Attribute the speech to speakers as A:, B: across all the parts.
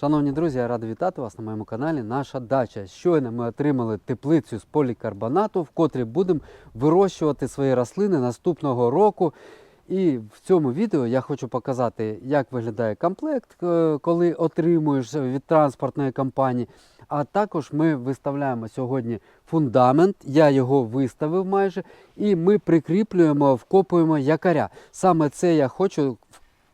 A: Шановні друзі, я радий вітати вас на моєму каналі Наша дача. Щойно ми отримали теплицю з полікарбонату, в котрій будемо вирощувати свої рослини наступного року. І в цьому відео я хочу показати, як виглядає комплект, е, коли отримуєш від транспортної компанії. А також ми виставляємо сьогодні фундамент. Я його виставив майже, і ми прикріплюємо, вкопуємо якоря. Саме це я хочу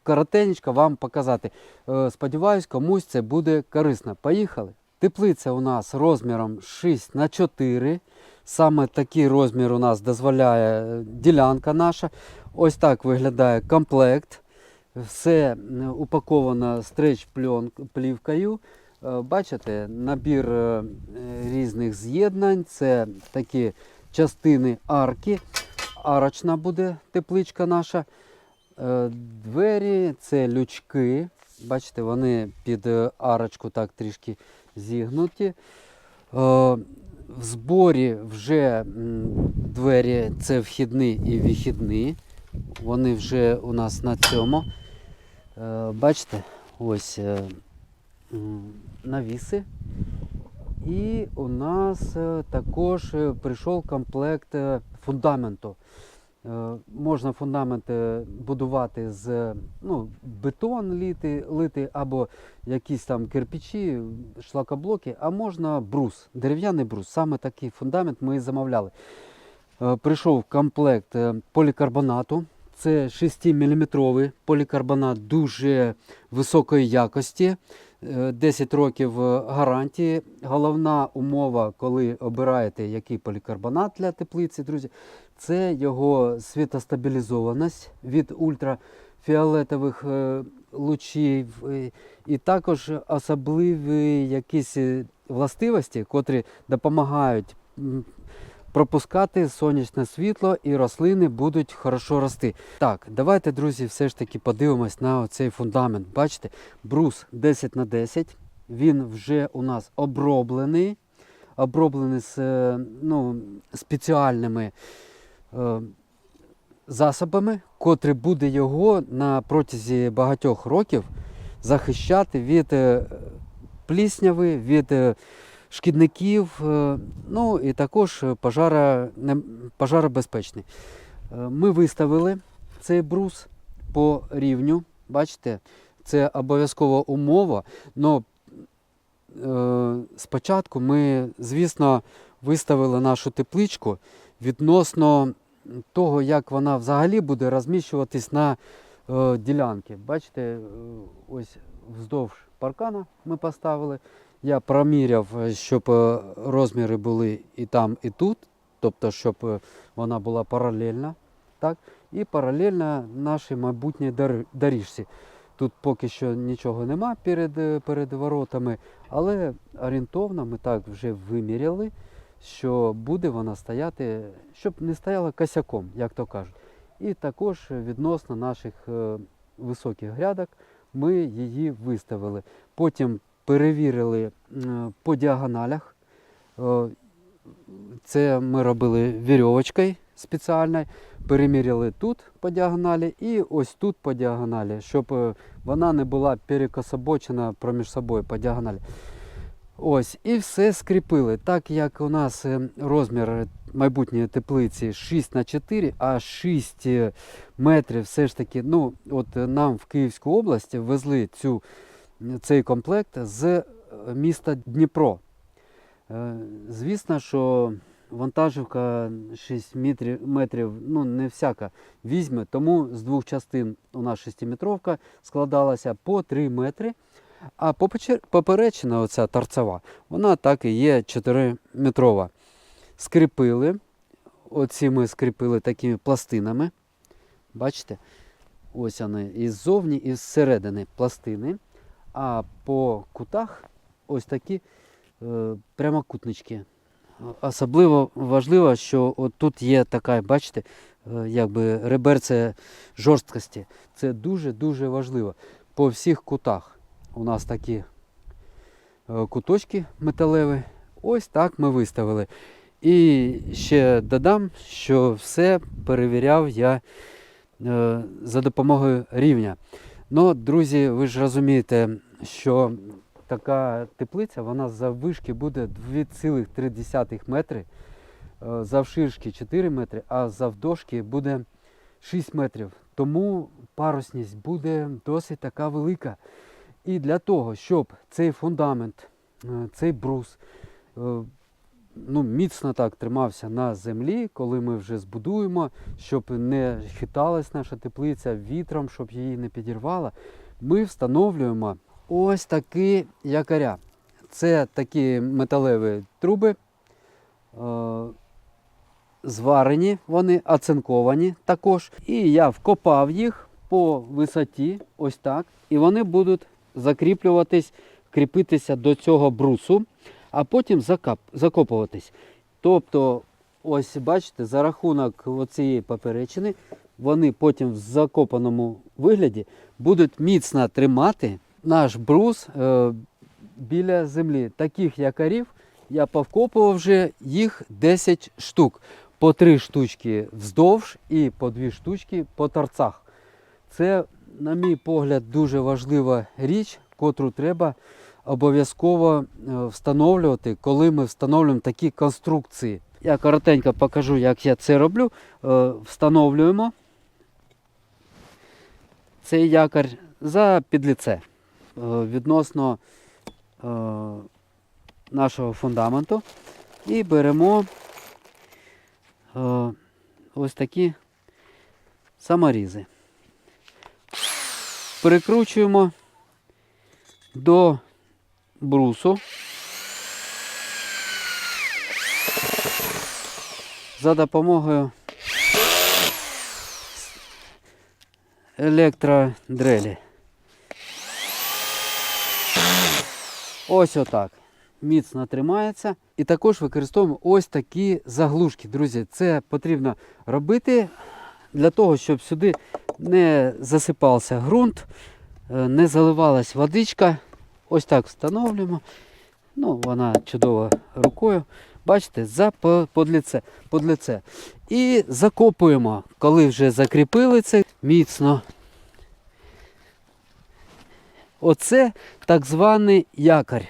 A: коротенько вам показати. Е, Сподіваюсь, комусь це буде корисно. Поїхали. Теплиця у нас розміром 6 на 4. Саме такий розмір у нас дозволяє е, ділянка наша. Ось так виглядає комплект. Все е, упаковано стреч плівкою. Бачите, набір різних з'єднань. Це такі частини арки. Арочна буде тепличка наша. Е, Двері це лючки. Бачите, вони під е, арочку так трішки зігнуті. Е, В зборі вже двері це вхідні і вихідні. Вони вже у нас на цьому. Бачите, ось навіси. І у нас також прийшов комплект фундаменту. Е, Можна фундамент будувати з ну, бетон лити, лити або якісь там кирпичі, шлакоблоки, а можна брус, дерев'яний брус. Саме такий фундамент ми і замовляли. Е, Прийшов комплект е, полікарбонату. Це 6-мм полікарбонат дуже високої якості. Е, 10 років е, гарантії. Головна умова, коли обираєте який полікарбонат для теплиці, друзі, це його світостабілізованість від ультрафіолетових е, лучів, е, і також особливі якісь е, властивості, котрі допомагають пропускати сонячне світло і рослини будуть хорошо рости. Так, давайте, друзі, все ж таки подивимось на цей фундамент. Бачите, брус 10 на 10. Він вже у нас оброблений, оброблений з е, ну, спеціальними е, засобами, котрі буде його на протязі багатьох років захищати від е, плісняви, від е, шкідників, е, ну і також пожара, пожаробезпечний. Е, Ми виставили цей брус по рівню. Бачите, це обов'язкова умова. Но е, спочатку ми, звісно, виставили нашу тепличку відносно того, як вона взагалі буде розміщуватись на ділянки. Бачите, ось вздовж паркана ми поставили. Я проміряв, е, щоб е, розміри були і там, і тут, тобто, щоб е, вона була паралельна. Так? І паралельно нашій майбутній доріжці. Тут поки що нічого нема перед, перед воротами, але орієнтовно ми так вже виміряли, що буде вона стояти, щоб не стояла косяком, як то кажуть. І також відносно наших високих грядок ми її виставили. Потім перевірили по діагоналях. Е, Це ми робили вірьовочкою спеціальною, переміряли тут по діагоналі і ось тут по діагоналі, щоб е, вона не була перекособочена проміж собою по діагоналі. Ось, і все скріпили. Так як у нас е, розмір майбутньої теплиці 6 на 4, а 6 е, метрів все ж таки, ну, от нам в Київську область везли цю, цей комплект з е, міста Дніпро. Звісно, що вантажівка 6 метрів, метрів ну, не всяка візьме, тому з двох частин у нас 6-метровка складалася по 3 метри. А поперечина, оця торцева, вона так і є 4-метрова. Скріпили. Оці ми скріпили такими пластинами. Бачите? Ось вони і ззовні, і зсередини пластини. А по кутах ось такі е, прямокутнички. Особливо важливо, що от тут є така, бачите, е, якби реберце жорсткості. Це дуже-дуже важливо. По всіх кутах у нас такі е, куточки металеві. Ось так ми виставили. І ще додам, що все перевіряв я е, за допомогою рівня. Ну, друзі, ви ж розумієте, що така теплиця, вона заввишки буде 2,3 метри, е, завширшки 4 метри, а завдовжки буде 6 метрів. Тому парусність буде досить така велика. І для того, щоб цей фундамент, е, цей брус е, ну, міцно так тримався на землі, коли ми вже збудуємо, щоб не хиталась наша теплиця вітром, щоб її не підірвало, ми встановлюємо ось такі якоря. Це такі металеві труби, е, зварені, вони оцинковані також. І я вкопав їх по висоті, ось так, і вони будуть закріплюватись, кріпитися до цього брусу, а потім закап, закопуватись. Тобто, ось бачите, за рахунок цієї поперечини, вони потім в закопаному вигляді будуть міцно тримати наш брус е, біля землі. Таких якорів я повкопував вже їх 10 штук. По 3 штучки вздовж і по 2 штучки по торцах. Це, на мій погляд, дуже важлива річ, котру треба обов'язково е, встановлювати, коли ми встановлюємо такі конструкції. Я коротенько покажу, як я це роблю. Е, Встановлюємо цей якорь за підліце е, відносно нашого фундаменту і беремо ось такі саморізи. Перекручуємо до брусу. За допомогою електродрелі. Ось отак. Міцно тримається. І також використовуємо ось такі заглушки. Друзі, це потрібно робити для того, щоб сюди не засипався ґрунт, е, не заливалась водичка. Ось так встановлюємо. Ну, вона чудово рукою. Бачите, за по- подліце, подліце. І закопуємо, коли вже закріпили це міцно. Оце так званий якорь,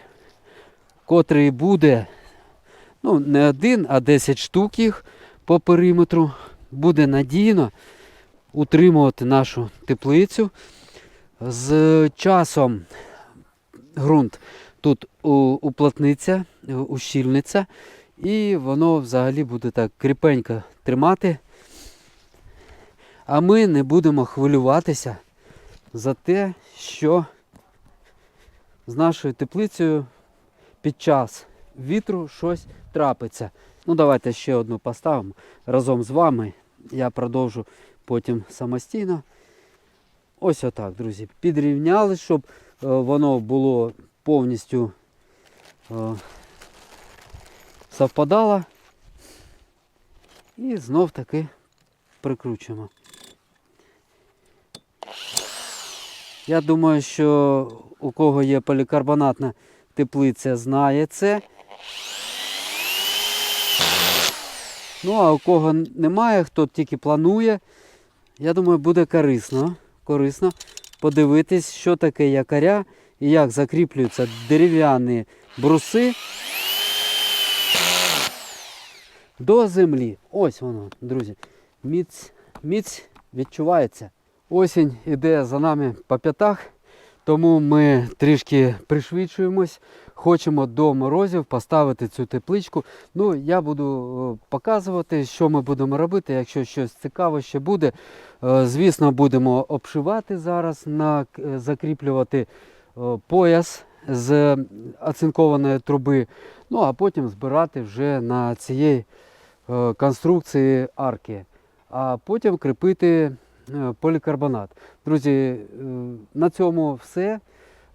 A: котрий буде ну, не один, а 10 штук їх по периметру. Буде надійно утримувати нашу теплицю. З часом ґрунт тут уплотниться, ущільниться, і воно взагалі буде так кріпенько тримати. А ми не будемо хвилюватися за те, що з нашою теплицею під час вітру щось трапиться. Ну, давайте ще одну поставимо разом з вами. Я продовжу потім самостійно. Ось отак, друзі. Підрівняли, щоб е, воно було повністю е, совпадало. І знов таки прикручуємо. Я думаю, що у кого є полікарбонатна теплиця, знає це. Ну, а у кого немає, хто тільки планує, я думаю, буде корисно, корисно подивитись, що таке якоря і як закріплюються дерев'яні бруси до землі. Ось воно, друзі. Міць, міць відчувається. Осінь іде за нами по п'ятах, тому ми трішки пришвидшуємось. Хочемо до морозів поставити цю тепличку. Ну, я буду е, показувати, що ми будемо робити. Якщо щось цікаве ще буде, е, звісно, будемо обшивати зараз, е, закріплювати пояс з оцинкованої труби. Ну а потім збирати вже на цієї конструкції арки. А потім кріпити полікарбонат. Друзі, на цьому все.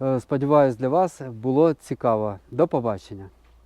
A: Е, Сподіваюсь, для вас було цікаво. До побачення.